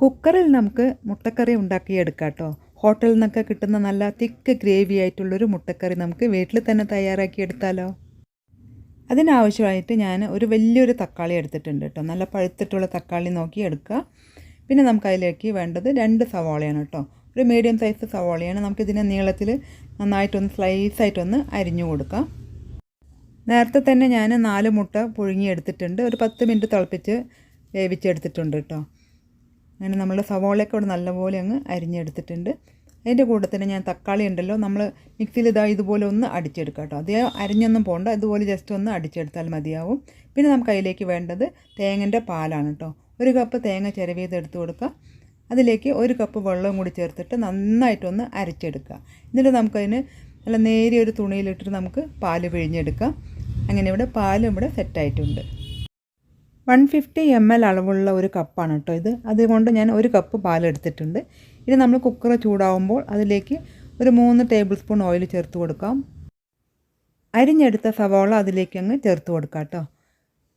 കുക്കറിൽ നമുക്ക് മുട്ടക്കറി ഉണ്ടാക്കിയെടുക്കാം കേട്ടോ ഹോട്ടലിൽ നിന്നൊക്കെ കിട്ടുന്ന നല്ല തിക്ക് ഗ്രേവി ആയിട്ടുള്ളൊരു മുട്ടക്കറി നമുക്ക് വീട്ടിൽ തന്നെ തയ്യാറാക്കി എടുത്താലോ അതിനാവശ്യമായിട്ട് ഞാൻ ഒരു വലിയൊരു തക്കാളി എടുത്തിട്ടുണ്ട് കേട്ടോ. നല്ല പഴുത്തിട്ടുള്ള തക്കാളി നോക്കി എടുക്കുക. പിന്നെ നമുക്ക് അതിലേക്ക് വേണ്ടത് രണ്ട് സവാളയാണ് കേട്ടോ. ഒരു മീഡിയം സൈസ് സവാളയാണ്. നമുക്കിതിനെ നീളത്തിൽ നന്നായിട്ടൊന്ന് സ്ലൈസായിട്ടൊന്ന് അരിഞ്ഞു കൊടുക്കാം. നേരത്തെ തന്നെ ഞാൻ നാല് മുട്ട പുഴുങ്ങിയെടുത്തിട്ടുണ്ട്. ഒരു പത്ത് മിനിറ്റ് തിളപ്പിച്ച് വേവിച്ചെടുത്തിട്ടുണ്ട് കേട്ടോ. അങ്ങനെ നമ്മൾ സവോളയൊക്കെ ഇവിടെ നല്ലപോലെ അങ്ങ് അരിഞ്ഞെടുത്തിട്ടുണ്ട്. അതിന്റെ കൂടെ തന്നെ ഞാൻ തക്കാളി ഉണ്ടല്ലോ നമ്മൾ മിക്സിയിൽ ഇതാ ഇതുപോലെ ഒന്ന് അടിച്ചെടുക്കാം കേട്ടോ. അതേ അരിഞ്ഞൊന്നും പോകണ്ട ഇതുപോലെ ജസ്റ്റ് ഒന്ന് അടിച്ചെടുത്താൽ മതിയാവും. പിന്നെ നമുക്ക് അതിലേക്ക് വേണ്ടത് തേങ്ങന്റെ പാലാണ് കേട്ടോ. ഒരു കപ്പ് തേങ്ങ ചിരവിയത് എടുത്ത് കൊടുക്കുക. അതിലേക്ക് ഒരു കപ്പ് വെള്ളവും കൂടി ചേർത്തിട്ട് നന്നായിട്ടൊന്ന് അരച്ചെടുക്കുക. എന്നിട്ട് നമുക്കതിന് നല്ല നേരിയ ഒരു തുണിയിലിട്ടിട്ട് നമുക്ക് പാൽ പിഴിഞ്ഞെടുക്കാം. അങ്ങനെ ഇവിടെ പാലും ഇവിടെ സെറ്റായിട്ടുണ്ട് വൺ ഫിഫ്റ്റി എം എൽ അളവുള്ള ഒരു കപ്പാണ് കേട്ടോ ഇത്. അതുകൊണ്ട് ഞാൻ ഒരു കപ്പ് പാലെടുത്തിട്ടുണ്ട്. ഇനി നമ്മൾ കുക്കർ ചൂടാവുമ്പോൾ അതിലേക്ക് ഒരു മൂന്ന് ടേബിൾ സ്പൂൺ ഓയിൽ ചേർത്ത് കൊടുക്കാം. അരിഞ്ഞെടുത്ത സവാള അതിലേക്ക് അങ്ങ് ചേർത്ത് കൊടുക്കാം കേട്ടോ.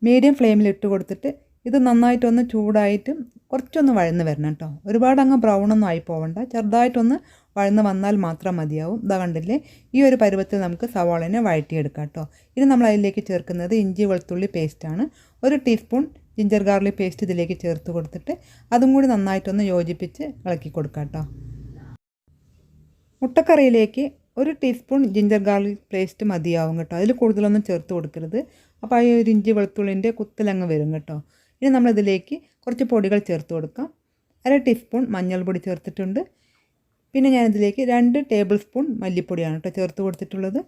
മീഡിയം ഫ്ലെയിമിൽ ഇട്ട് കൊടുത്തിട്ട് ഇത് നന്നായിട്ടൊന്ന് ചൂടായിട്ട് കുറച്ചൊന്ന് വഴന്ന് വരണം കേട്ടോ. ഒരുപാട് അങ്ങ് ബ്രൗണൊന്നും ആയി പോവണ്ട. ചെറുതായിട്ടൊന്ന് വഴന്ന് വന്നാൽ മാത്രം മതിയാവും. ഇതാ കണ്ടില്ലേ? ഈ ഒരു പരുവത്തിൽ നമുക്ക് സവാളനെ വഴറ്റിയെടുക്കാം കേട്ടോ ഇനി നമ്മൾ അതിലേക്ക് ചേർക്കുന്നത് ഇഞ്ചി വെളുത്തുള്ളി പേസ്റ്റാണ് ഒരു ടീസ്പൂൺ ജിഞ്ചർ ഗാർലിക് പേസ്റ്റ് ഇതിലേക്ക് ചേർത്ത് കൊടുത്തിട്ട് അതും കൂടി നന്നായിട്ടൊന്ന് യോജിപ്പിച്ച് ഇളക്കി കൊടുക്കാം കേട്ടോ മുട്ടക്കറിയിലേക്ക് ഒരു ടീസ്പൂൺ ജിഞ്ചർ ഗാർലിക് പേസ്റ്റ് മതിയാവും കേട്ടോ അതിൽ കൂടുതലൊന്നും ചേർത്ത് കൊടുക്കരുത്. അപ്പോൾ ആ ഒരു ഇഞ്ചി വെളുത്തുള്ളിന്റെ കുത്തലങ്ങ് വരും കേട്ടോ ഇനി നമ്മളിതിലേക്ക് കുറച്ച് പൊടികൾ ചേർത്ത് കൊടുക്കാം. അര ടീസ്പൂൺ മഞ്ഞൾപ്പൊടി ചേർത്തിട്ടുണ്ട്. പിന്നെ ഞാനിതിലേക്ക് രണ്ട് ടേബിൾ സ്പൂൺ മല്ലിപ്പൊടിയാണ് കേട്ടോ ചേർത്ത് കൊടുത്തിട്ടുള്ളത്.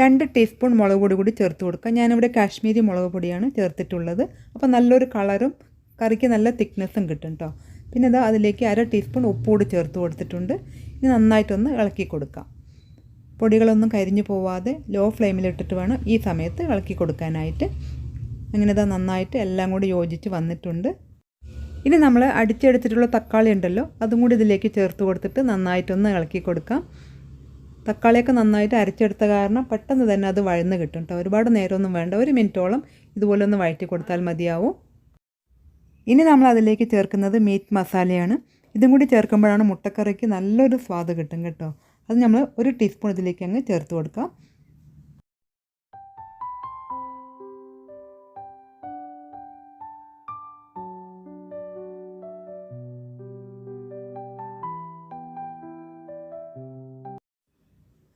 രണ്ട് ടീസ്പൂൺ മുളക് പൊടി കൂടി ചേർത്ത് കൊടുക്കുക. ഞാനിവിടെ കാശ്മീരി മുളക് പൊടിയാണ് ചേർത്തിട്ടുള്ളത്. അപ്പോൾ നല്ലൊരു കളറും കറിക്ക് നല്ല തിക്നെസ്സും കിട്ടും കേട്ടോ പിന്നെ ഇതാ അതിലേക്ക് അര ടീസ്പൂൺ ഉപ്പ് കൂടി ചേർത്ത് കൊടുത്തിട്ടുണ്ട്. ഇനി നന്നായിട്ടൊന്ന് ഇളക്കി കൊടുക്കാം. പൊടികളൊന്നും കരിഞ്ഞു പോവാതെ ലോ ഫ്ലെയിമിലിട്ടിട്ട് വേണം ഈ സമയത്ത് ഇളക്കി കൊടുക്കാനായിട്ട്. അങ്ങനെ ഇതാ നന്നായിട്ട് എല്ലാം കൂടി യോജിച്ച് വന്നിട്ടുണ്ട്. ഇനി നമ്മൾ അടിച്ചെടുത്തിട്ടുള്ള തക്കാളി ഉണ്ടല്ലോ അതും കൂടി ഇതിലേക്ക് ചേർത്ത് കൊടുത്തിട്ട് നന്നായിട്ടൊന്ന് ഇളക്കി കൊടുക്കാം. തക്കാളിയൊക്കെ നന്നായിട്ട് അരച്ചെടുത്ത കാരണം പെട്ടെന്ന് തന്നെ അത് വഴന്ന് കിട്ടും കേട്ടോ ഒരുപാട് നേരമൊന്നും വേണ്ട ഒരു മിനിറ്റോളം ഇതുപോലെ ഒന്ന് വഴറ്റി കൊടുത്താൽ മതിയാവും. ഇനി നമ്മൾ അതിലേക്ക് ചേർക്കുന്നത് മീറ്റ് മസാലയാണ്. ഇതും കൂടി ചേർക്കുമ്പോഴാണ് മുട്ടക്കറിക്ക് നല്ലൊരു സ്വാദ് കിട്ടും കേട്ടോ. അത് നമ്മൾ ഒരു ടീസ്പൂൺ ഇതിലേക്ക് അങ്ങ് ചേർത്ത് കൊടുക്കാം.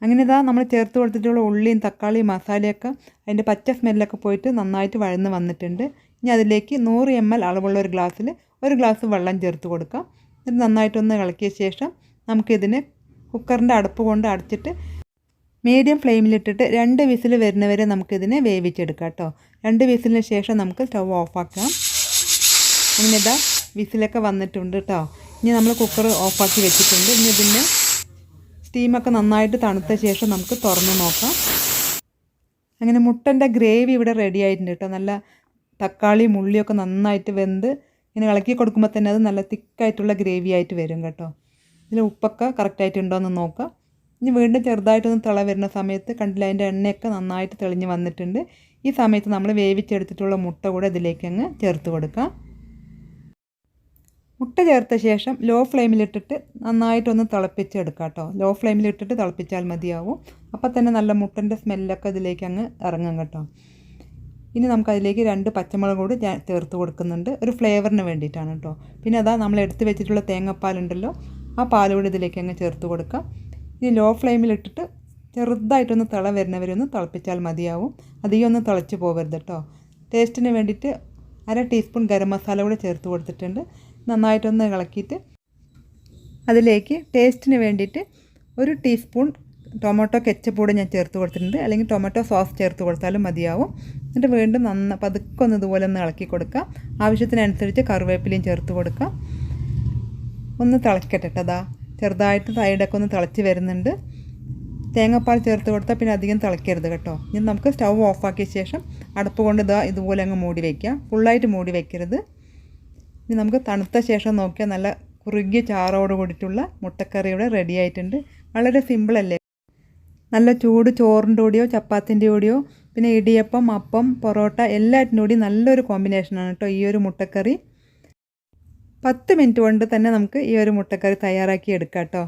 അങ്ങനെ ഇതാ നമ്മൾ ചേർത്ത് കൊടുത്തിട്ടുള്ള ഉള്ളിയും തക്കാളിയും മസാലയൊക്കെ അതിന്റെ പച്ച സ്മെല്ലൊക്കെ പോയിട്ട് നന്നായിട്ട് വഴന്ന് വന്നിട്ടുണ്ട്. ഇനി അതിലേക്ക് നൂറ് എം എൽ അളവുള്ള ഒരു ഗ്ലാസ്സിൽ ഒരു ഗ്ലാസ് വെള്ളം ചേർത്ത് കൊടുക്കാം. എന്നിട്ട് നന്നായിട്ടൊന്ന് ഇളക്കിയ ശേഷം നമുക്കിതിന് കുക്കറിന്റെ അടുപ്പ് കൊണ്ട് അടച്ചിട്ട് മീഡിയം ഫ്ലെയിമിലിട്ടിട്ട് രണ്ട് വിസിൽ വരുന്നവരെ നമുക്കിതിനെ വേവിച്ചെടുക്കാം കേട്ടോ. രണ്ട് വിസിലിന് ശേഷം നമുക്ക് സ്റ്റവ് ഓഫാക്കാം. ഇങ്ങനെ ഇതാ വിസിലൊക്കെ വന്നിട്ടുണ്ട് കേട്ടോ. ഇനി നമ്മൾ കുക്കർ ഓഫാക്കി വെച്ചിട്ടുണ്ട്. ഇനി ഇതിന്റെ സ്റ്റീമൊക്കെ നന്നായിട്ട് തണുത്ത ശേഷം നമുക്ക് തുറന്ന് നോക്കാം. അങ്ങനെ മുട്ടന്റെ ഗ്രേവി ഇവിടെ റെഡി ആയിട്ടുണ്ട് കേട്ടോ. നല്ല തക്കാളി ഉള്ളിയൊക്കെ നന്നായിട്ട് വെന്ത് ഇങ്ങനെ ഇളക്കി കൊടുക്കുമ്പോൾ തന്നെ അത് നല്ല തിക്കായിട്ടുള്ള ഗ്രേവി ആയിട്ട് വരും കേട്ടോ. ഇതിൽ ഉപ്പൊക്കെ കറക്റ്റായിട്ടുണ്ടോ എന്ന് നോക്കാം. ഇനി വീണ്ടും ചെറുതായിട്ടൊന്ന് തിള വരുന്ന സമയത്ത് കണ്ടില്ല അതിന്റെ എണ്ണയൊക്കെ നന്നായിട്ട് തെളിഞ്ഞ് വന്നിട്ടുണ്ട്. ഈ സമയത്ത് നമ്മൾ വേവിച്ചെടുത്തിട്ടുള്ള മുട്ട കൂടെ ഇതിലേക്ക് അങ്ങ് ചേർത്ത് കൊടുക്കാം. മുട്ട ചേർത്ത ശേഷം ലോ ഫ്ലെയിമിലിട്ടിട്ട് നന്നായിട്ടൊന്ന് തിളപ്പിച്ചെടുക്കാം കേട്ടോ ലോ ഫ്ലെയിമിലിട്ടിട്ട് തിളപ്പിച്ചാൽ മതിയാവും. അപ്പോൾ തന്നെ നല്ല മുട്ടന്റെ സ്മെല്ലൊക്കെ ഇതിലേക്ക് അങ്ങ് ഇറങ്ങും കേട്ടോ. ഇനി നമുക്ക് അതിലേക്ക് രണ്ട് പച്ചമുളക് കൂടി ചേർത്ത് കൊടുക്കുന്നുണ്ട്. ഒരു ഫ്ലേവറിന് വേണ്ടിയിട്ടാണ് കേട്ടോ പിന്നെ അതാ നമ്മൾ എടുത്ത് വെച്ചിട്ടുള്ള തേങ്ങാപ്പാലുണ്ടല്ലോ ആ പാൽ കൂടി ഇതിലേക്ക് അങ്ങ് ചേർത്ത് കൊടുക്കാം. ഇനി ലോ ഫ്ലെയിമിലിട്ടിട്ട് ചെറുതായിട്ടൊന്ന് തിള വരുന്നവരെ ഒന്ന് തിളപ്പിച്ചാൽ മതിയാവും. അധികം ഒന്ന് തിളച്ച് പോകരുത് കേട്ടോ ടേസ്റ്റിന് വേണ്ടിയിട്ട് അര ടീസ്പൂൺ ഗരം മസാല കൂടി ചേർത്ത് കൊടുത്തിട്ടുണ്ട്. നന്നായിട്ടൊന്ന് ഇളക്കിയിട്ട് അതിലേക്ക് ടേസ്റ്റിന് വേണ്ടിയിട്ട് ഒരു ടീസ്പൂൺ ടൊമാറ്റോ കെച്ചപ്പ് കൂടെ ഞാൻ ചേർത്ത് കൊടുത്തിട്ടുണ്ട്. അല്ലെങ്കിൽ ടൊമാറ്റോ സോസ് ചേർത്ത് കൊടുത്താലും മതിയാവും. എന്നിട്ട് വീണ്ടും നന്ന പതുക്കെ ഒന്ന് ഇതുപോലെ ഒന്ന് ഇളക്കി കൊടുക്കാം ആവശ്യത്തിനനുസരിച്ച് കറിവേപ്പിലയും ചേർത്ത് കൊടുക്കാം ഒന്ന് തിളക്കട്ടെ അതാ ചെറുതായിട്ട് സൈഡൊക്കെ ഒന്ന് തിളച്ച് വരുന്നുണ്ട്. തേങ്ങാപ്പാൽ ചേർത്ത് കൊടുത്താൽ പിന്നെ അധികം തിളക്കരുത് കേട്ടോ. ഇനി നമുക്ക് സ്റ്റൗ ഓഫാക്കിയ ശേഷം അടുപ്പ് കൊണ്ട് ഇതാ ഇതുപോലെ അങ്ങ് മൂടി വയ്ക്കാം ഫുള്ളായിട്ട് മൂടി വയ്ക്കരുത് ഇനി നമുക്ക് തണുത്ത ശേഷം നോക്കിയാൽ നല്ല കുറുകിയ ചാറോട് കൂടിയിട്ടുള്ള മുട്ടക്കറി ഇവിടെ റെഡി ആയിട്ടുണ്ട്. വളരെ സിമ്പിളല്ലേ നല്ല ചൂട് ചോറിന്റെ കൂടിയോ ചപ്പാത്തിന്റെ കൂടിയോ പിന്നെ ഇടിയപ്പം അപ്പം പൊറോട്ട എല്ലാറ്റിന്റെ കൂടി നല്ലൊരു കോമ്പിനേഷനാണ് കേട്ടോ ഈ ഒരു മുട്ടക്കറി. പത്ത് മിനിറ്റ് കൊണ്ട് തന്നെ നമുക്ക് ഈ ഒരു മുട്ടക്കറി തയ്യാറാക്കി എടുക്കാം കേട്ടോ.